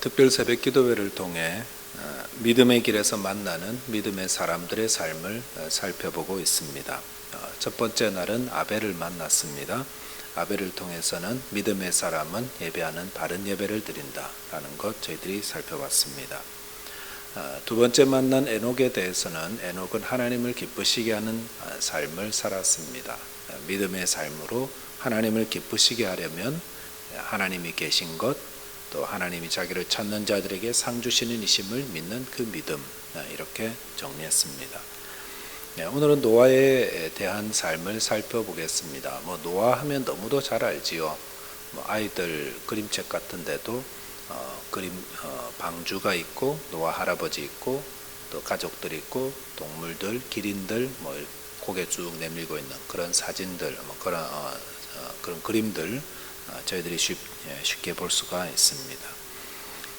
특별 새벽 기도회를 통해 어, 믿음의 길에서 만나는 믿음의 사람들의 삶을 어, 살펴보고 있습니다. 어, 첫 번째 날은 아벨을 만났습니다. 아벨을 통해서는 믿음의 사람은 예배하는 바른 예배를 드린다라는 것 저희들이 살펴봤습니다. 어, 두 번째 만난 에녹에 대해서는 에녹은 하나님을 기쁘시게 하는 어, 삶을 살았습니다. 어, 믿음의 삶으로 하나님을 기쁘시게 하려면 하나님이 계신 것, 또 하나님이 자기를 찾는 자들에게 상 주시는 이심을 믿는 그 믿음 이렇게 정리했습니다. 네, 오늘은 노아에 대한 삶을 살펴보겠습니다. 뭐 노아 하면 너무도 잘 알지요. 뭐 아이들 그림책 같은데도 어, 그림 어, 방주가 있고 노아 할아버지 있고 또 가족들 있고 동물들 기린들 뭐 고개 쭉 내밀고 있는 그런 사진들 뭐 그런 어, 어 그런 그림들 어, 저희들이 쉽, 예, 쉽게 볼 수가 있습니다.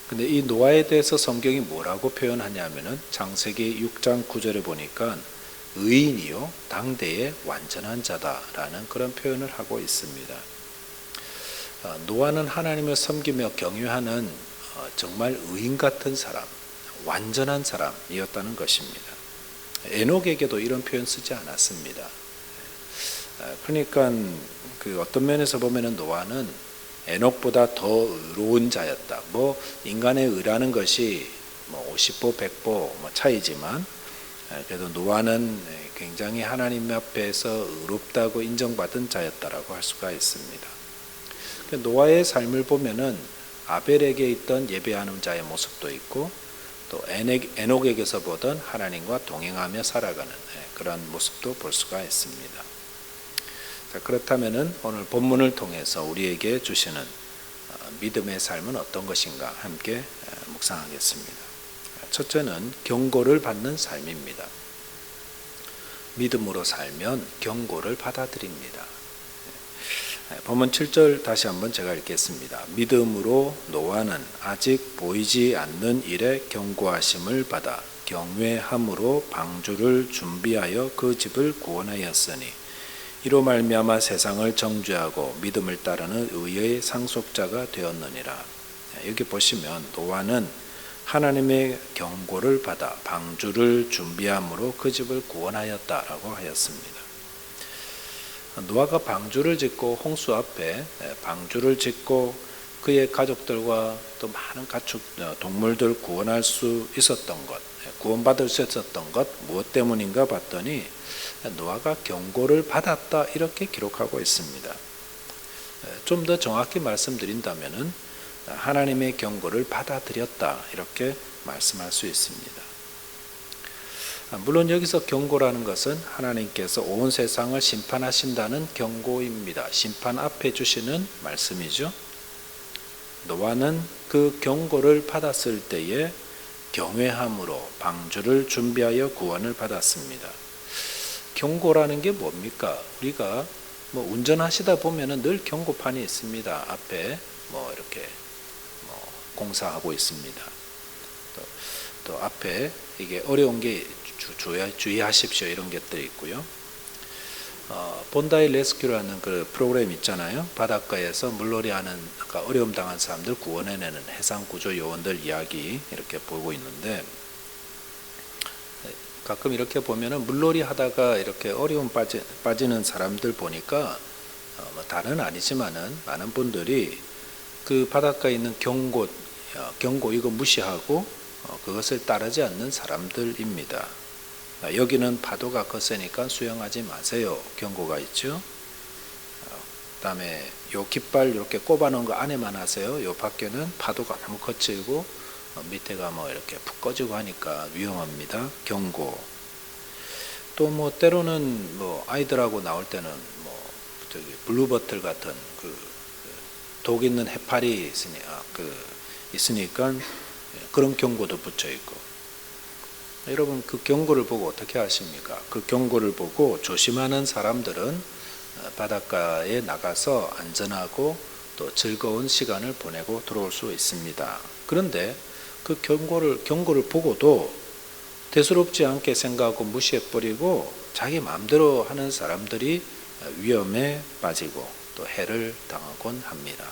근데 이 노아에 대해서 성경이 뭐라고 표현하냐면은 창세기 6장 9절에 보니까 의인이요 당대의 완전한 자다라는 그런 표현을 하고 있습니다. 어, 노아는 하나님을 섬기며 경유하는 정말 의인 같은 사람, 완전한 사람이었다는 것입니다. 에녹에게도 이런 표현 쓰지 않았습니다. 그러니까 그 어떤 면에서 보면은 노아는 에녹보다 더 의로운 자였다. 뭐 인간의 의라는 것이 뭐 50보 100보 뭐 차이지만 그래도 노아는 굉장히 하나님 앞에서 의롭다고 인정받은 자였다라고 할 수가 있습니다. 그 노아의 삶을 보면은 아벨에게 있던 예배하는 자의 모습도 있고 또 에녹에게서 보던 하나님과 동행하며 살아가는 그런 모습도 볼 수가 있습니다. 자, 그렇다면은 오늘 본문을 통해서 우리에게 주시는 어, 믿음의 삶은 어떤 것인가 함께 어, 묵상하겠습니다. 첫째는 경고를 받는 삶입니다. 믿음으로 살면 경고를 받아들입니다. 네, 본문 7절 다시 한번 제가 읽겠습니다. 믿음으로 노아는 아직 보이지 않는 일에 경고하심을 받아 경외함으로 방주를 준비하여 그 집을 구원하였으니 이로 말미암아 세상을 정죄하고 믿음을 따르는 의의 상속자가 되었느니라. 여기 보시면 노아는 하나님의 경고를 받아 방주를 준비함으로 그 집을 구원하였다라고 하였습니다. 노아가 방주를 짓고 홍수 앞에 방주를 짓고 그의 가족들과 또 많은 가축 어, 동물들 구원할 수 있었던 것, 구원받을 수 있었던 것 무엇 때문인가 봤더니 노아가 경고를 받았다 이렇게 기록하고 있습니다. 좀 더 정확히 말씀드린다면은 하나님의 경고를 받아들였다 이렇게 말씀할 수 있습니다. 물론 여기서 경고라는 것은 하나님께서 온 세상을 심판하신다는 경고입니다. 심판 앞에 주시는 말씀이죠. 노아는 그 경고를 받았을 때에 경외함으로 방주를 준비하여 구원을 받았습니다. 경고라는 게 뭡니까? 우리가 뭐 운전하시다 보면은 늘 경고판이 있습니다. 앞에 뭐 이렇게 뭐 공사하고 있습니다. 또, 또 앞에 이게 어려운 게 주, 주의하 십시오 이런 것들이 있고요. 어, 본다이 레스큐라는 그 프로그램 있잖아요. 바닷가에서 물놀이하는 어려움 당한 사람들 구원해내는 해상 구조 요원들 이야기 이렇게 보고 있는데 가끔 이렇게 보면은 물놀이 하다가 이렇게 어려움 빠지, 빠지는 사람들 보니까 어, 뭐 다는 아니지만은 많은 분들이 그 바닷가에 있는 경고, 어, 경고 이거 무시하고 어, 그것을 따르지 않는 사람들입니다. 어, 여기는 파도가 거세니까 수영하지 마세요. 경고가 있죠. 어, 그다음에 요 깃발 이렇게 꼽아놓은 거 안에만 하세요. 요 밖에는 파도가 너무 거칠고 어, 밑에가 뭐 이렇게 푹 꺼지고 하니까 위험합니다. 경고. 또 뭐 때로는 뭐 아이들하고 나올 때는 뭐 저기 블루버틀 같은 그 독 있는 해파리 있으니 아, 그 있으니까 그런 경고도 붙여 있고. 여러분 그 경고를 보고 어떻게 하십니까? 그 경고를 보고 조심하는 사람들은 어, 바닷가에 나가서 안전하고 또 즐거운 시간을 보내고 들어올 수 있습니다. 그런데 그 경고를 경고를 보고도 대수롭지 않게 생각하고 무시해 버리고 자기 마음대로 하는 사람들이 위험에 빠지고 또 해를 당하곤 합니다.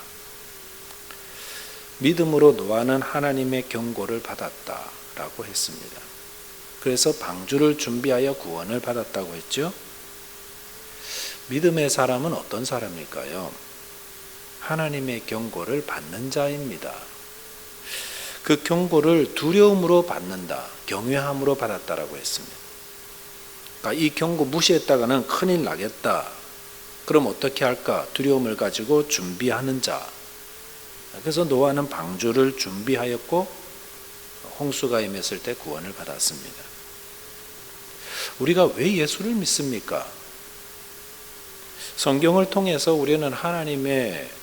믿음으로 노아는 하나님의 경고를 받았다라고 했습니다. 그래서 방주를 준비하여 구원을 받았다고 했죠. 믿음의 사람은 어떤 사람일까요? 하나님의 경고를 받는 자입니다. 그 경고를 두려움으로 받는다, 경외함으로 받았다라고 했습니다. 그러니까 이 경고 무시했다가는 큰일 나겠다. 그럼 어떻게 할까? 두려움을 가지고 준비하는 자. 그래서 노아는 방주를 준비하였고 홍수가 임했을 때 구원을 받았습니다. 우리가 왜 예수를 믿습니까? 성경을 통해서 우리는 하나님의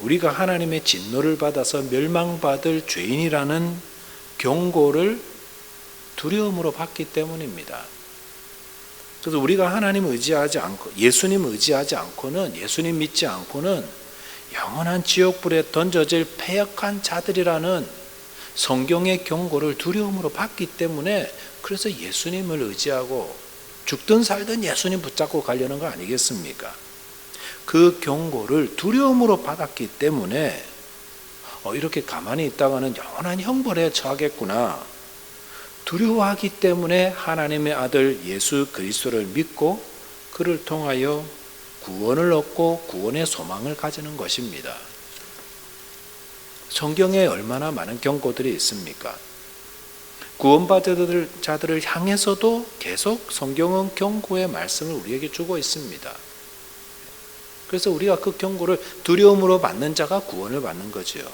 우리가 하나님의 진노를 받아서 멸망받을 죄인이라는 경고를 두려움으로 받기 때문입니다. 그래서 우리가 하나님 의지하지 않고 예수님 의지하지 않고는 예수님 믿지 않고는 영원한 지옥불에 던져질 패역한 자들이라는 성경의 경고를 두려움으로 받기 때문에 그래서 예수님을 의지하고 죽든 살든 예수님 붙잡고 가려는 거 아니겠습니까? 그 경고를 두려움으로 받았기 때문에 어, 이렇게 가만히 있다가는 영원한 형벌에 처하겠구나. 두려워하기 때문에 하나님의 아들 예수 그리스도를 믿고 그를 통하여 구원을 얻고 구원의 소망을 가지는 것입니다. 성경에 얼마나 많은 경고들이 있습니까? 구원받을 자들을 향해서도 계속 성경은 경고의 말씀을 우리에게 주고 있습니다. 그래서 우리가 그 경고를 두려움으로 받는 자가 구원을 받는 거지요.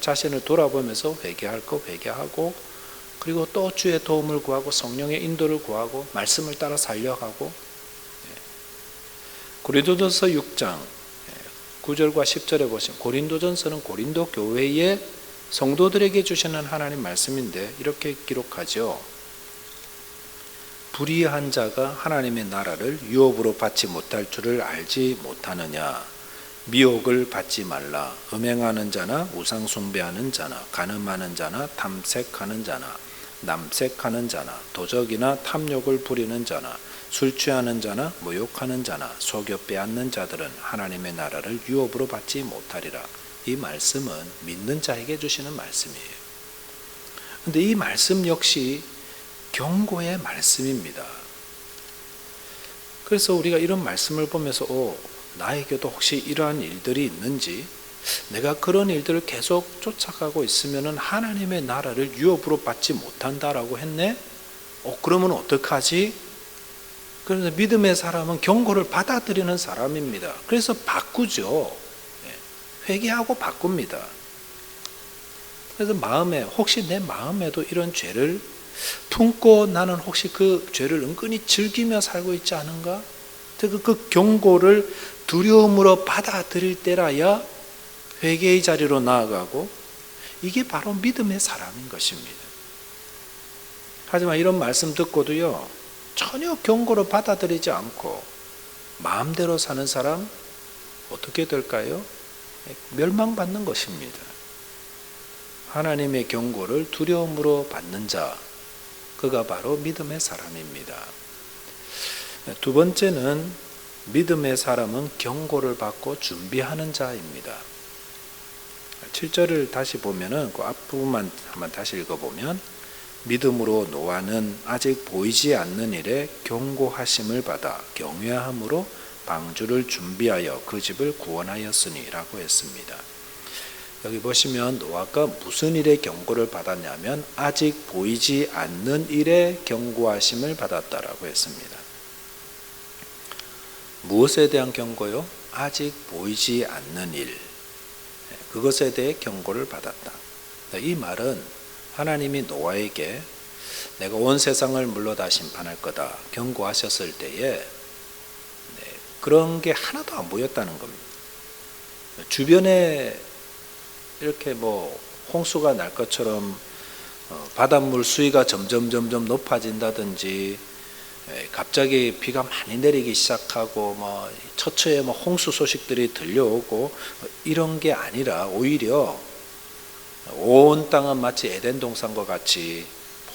자신을 돌아보면서 회개할 거 회개하고 그리고 또 주의 도움을 구하고 성령의 인도를 구하고 말씀을 따라 살려가고 예. 고린도전서 6장 9절과 10절에 보시면 고린도전서는 고린도 교회의 성도들에게 주시는 하나님 말씀인데 이렇게 기록하죠. 불의한 자가 하나님의 나라를 유업으로 받지 못할 줄을 알지 못하느냐. 미혹을 받지 말라. 음행하는 자나 우상 숭배하는 자나 간음하는 자나 탐색하는 자나 남색하는 자나 도적이나 탐욕을 부리는 자나 술 취하는 자나 모욕하는 자나 속여 빼앗는 자들은 하나님의 나라를 유업으로 받지 못하리라. 이 말씀은 믿는 자에게 주시는 말씀이에요. 근데 이 말씀 역시 경고의 말씀입니다. 그래서 우리가 이런 말씀을 보면서 오, 나에게도 혹시 이러한 일들이 있는지 내가 그런 일들을 계속 쫓아가고 있으면 하나님의 나라를 유업으로 받지 못한다라고 했네? 어, 그러면 어떡하지? 그래서 믿음의 사람은 경고를 받아들이는 사람입니다. 그래서 바꾸죠. 예, 회개하고 바꿉니다. 그래서 마음에 혹시 내 마음에도 이런 죄를 품고 나는 혹시 그 죄를 은근히 즐기며 살고 있지 않은가? 그, 그 경고를 두려움으로 받아들일 때라야 회개의 자리로 나아가고 이게 바로 믿음의 사람인 것입니다. 하지만 이런 말씀 듣고도요, 전혀 경고를 받아들이지 않고 마음대로 사는 사람 어떻게 될까요? 멸망받는 것입니다. 하나님의 경고를 두려움으로 받는 자, 그가 바로 믿음의 사람입니다. 두 번째는 믿음의 사람은 경고를 받고 준비하는 자입니다. 7절을 다시 보면은 그 앞부분만 한번 다시 읽어보면 믿음으로 노아는 아직 보이지 않는 일에 경고하심을 받아 경외함으로 방주를 준비하여 그 집을 구원하였으니라고 했습니다. 여기 보시면 노아가 무슨 일에 경고를 받았냐면 아직 보이지 않는 일에 경고하심을 받았다라고 했습니다. 무엇에 대한 경고요? 아직 보이지 않는 일. 그것에 대해 경고를 받았다. 이 말은 하나님이 노아에게 내가 온 세상을 물러 다 심판할 거다 경고하셨을 때에 네, 그런 게 하나도 안 보였다는 겁니다. 주변에 이렇게 뭐 홍수가 날 것처럼 어, 바닷물 수위가 점점 점점 높아진다든지 갑자기 비가 많이 내리기 시작하고 뭐 처처에 뭐 홍수 소식들이 들려오고 이런 게 아니라 오히려 온 땅은 마치 에덴 동산과 같이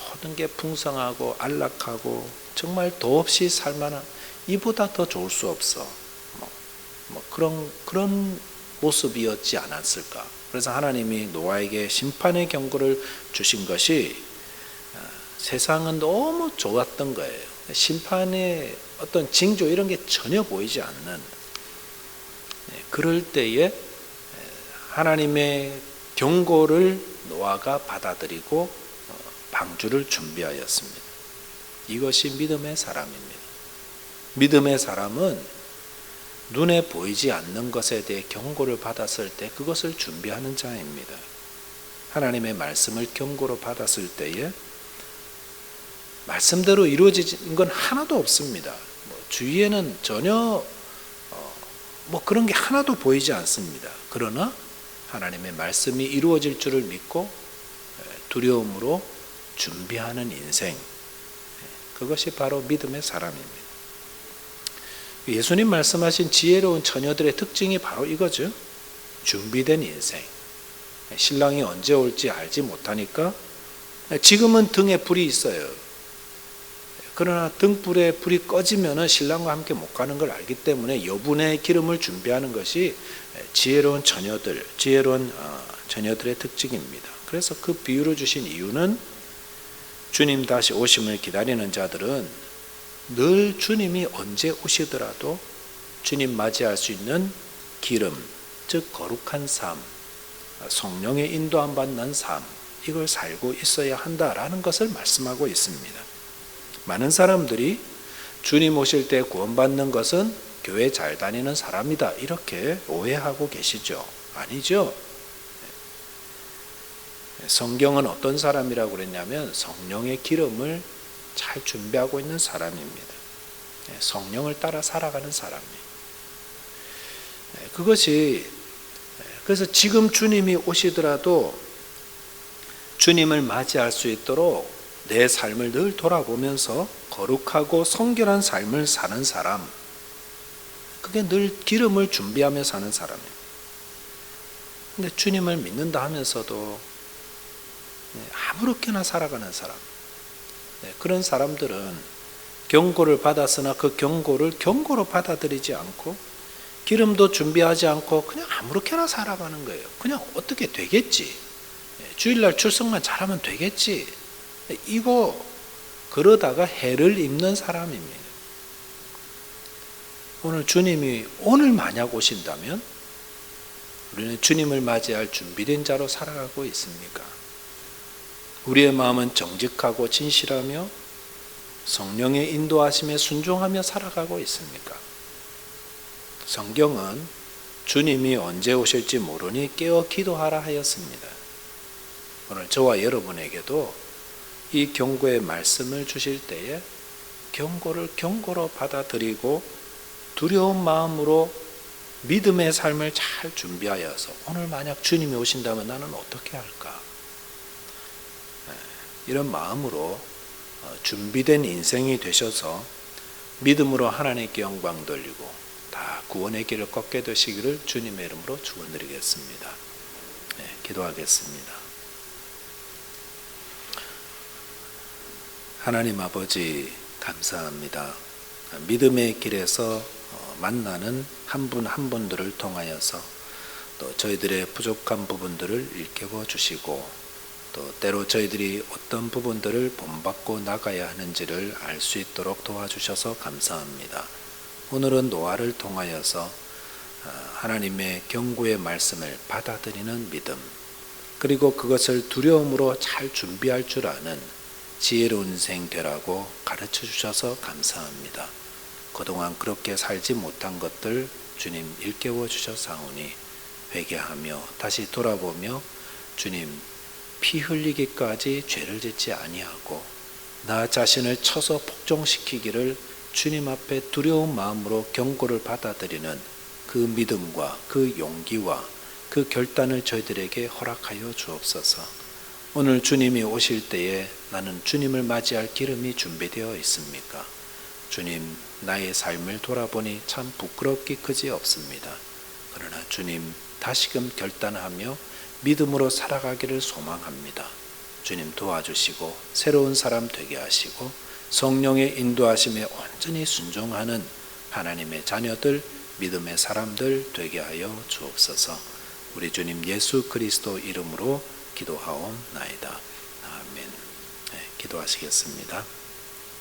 모든 게 풍성하고 안락하고 정말 더없이 살만한 이보다 더 좋을 수 없어. 뭐, 뭐 그런 그런 모습이었지 않았을까? 그래서 하나님이 노아에게 심판의 경고를 주신 것이 어, 세상은 너무 좋았던 거예요. 심판의 어떤 징조 이런 게 전혀 보이지 않는 네, 그럴 때에 하나님의 경고를 노아가 받아들이고 어, 방주를 준비하였습니다. 이것이 믿음의 사람입니다. 믿음의 사람은 눈에 보이지 않는 것에 대해 경고를 받았을 때 그것을 준비하는 자입니다. 하나님의 말씀을 경고로 받았을 때에 말씀대로 이루어진 건 하나도 없습니다. 뭐 주위에는 전혀 어, 뭐 그런 게 하나도 보이지 않습니다. 그러나 하나님의 말씀이 이루어질 줄을 믿고 두려움으로 준비하는 인생 그것이 바로 믿음의 사람입니다. 예수님 말씀하신 지혜로운 처녀들의 특징이 바로 이거죠. 준비된 인생. 신랑이 언제 올지 알지 못하니까 지금은 등에 불이 있어요. 그러나 등불에 불이 꺼지면 신랑과 함께 못 가는 걸 알기 때문에 여분의 기름을 준비하는 것이 지혜로운 처녀들, 지혜로운 어, 처녀들의 특징입니다. 그래서 그 비유를 주신 이유는 주님 다시 오심을 기다리는 자들은 늘 주님이 언제 오시더라도 주님 맞이할 수 있는 기름, 즉 거룩한 삶, 성령의 인도함 받는 삶, 이걸 살고 있어야 한다라는 것을 말씀하고 있습니다. 많은 사람들이 주님 오실 때 구원받는 것은 교회 잘 다니는 사람이다. 이렇게 오해하고 계시죠. 아니죠. 성경은 어떤 사람이라고 그랬냐면 성령의 기름을 잘 준비하고 있는 사람입니다. 성령을 따라 살아가는 사람이에요. 그것이 그래서 지금 주님이 오시더라도 주님을 맞이할 수 있도록 내 삶을 늘 돌아보면서 거룩하고 성결한 삶을 사는 사람, 그게 늘 기름을 준비하며 사는 사람이에요. 근데 주님을 믿는다 하면서도 네, 아무렇게나 살아가는 사람, 네, 그런 사람들은 경고를 받았으나 그 경고를 경고로 받아들이지 않고 기름도 준비하지 않고 그냥 아무렇게나 살아가는 거예요. 그냥 어떻게 되겠지. 네, 주일날 출석만 잘하면 되겠지. 이거 그러다가 해를 입는 사람입니다. 오늘 주님이 오늘 만약 오신다면 우리는 주님을 맞이할 준비된 자로 살아가고 있습니까? 우리의 마음은 정직하고 진실하며 성령의 인도하심에 순종하며 살아가고 있습니까? 성경은 주님이 언제 오실지 모르니 깨어 기도하라 하였습니다. 오늘 저와 여러분에게도 이 경고의 말씀을 주실 때에 경고를 경고로 받아들이고 두려운 마음으로 믿음의 삶을 잘 준비하여서 오늘 만약 주님이 오신다면 나는 어떻게 할까? 네, 이런 마음으로 어, 준비된 인생이 되셔서 믿음으로 하나님께 영광 돌리고 다 구원의 길을 걷게 되시기를 주님의 이름으로 축원드리겠습니다. 네, 기도하겠습니다. 하나님 아버지 감사합니다. 믿음의 길에서 만나는 한 분한 분들을 통하여서 또 저희들의 부족한 부분들을 일깨워 주시고 또 때로 저희들이 어떤 부분들을 본받고 나가야 하는지를 알 수 있도록 도와주셔서 감사합니다. 오늘은 노아를 통하여서 아, 하나님의 경고의 말씀을 받아들이는 믿음, 그리고 그것을 두려움으로 잘 준비할 줄 아는 지혜로운 생 되라고 가르쳐 주셔서 감사합니다. 그동안 그렇게 살지 못한 것들 주님 일깨워 주셔사오니 회개하며 다시 돌아보며 주님 피 흘리기까지 죄를 짓지 아니하고 나 자신을 쳐서 복종시키기를 주님 앞에 두려운 마음으로 경고를 받아들이는 그 믿음과 그 용기와 그 결단을 저희들에게 허락하여 주옵소서. 오늘 주님이 오실 때에 나는 주님을 맞이할 기름이 준비되어 있습니까? 주님, 나의 삶을 돌아보니 참 부끄럽기 그지 없습니다. 그러나 주님, 다시금 결단하며 믿음으로 살아가기를 소망합니다. 주님 도와주시고 새로운 사람 되게 하시고 성령의 인도하심에 온전히 순종하는 하나님의 자녀들 믿음의 사람들 되게 하여 주옵소서. 우리 주님 예수 그리스도 이름으로 기도하옵나이다. 아멘. 네, 기도하시겠습니다.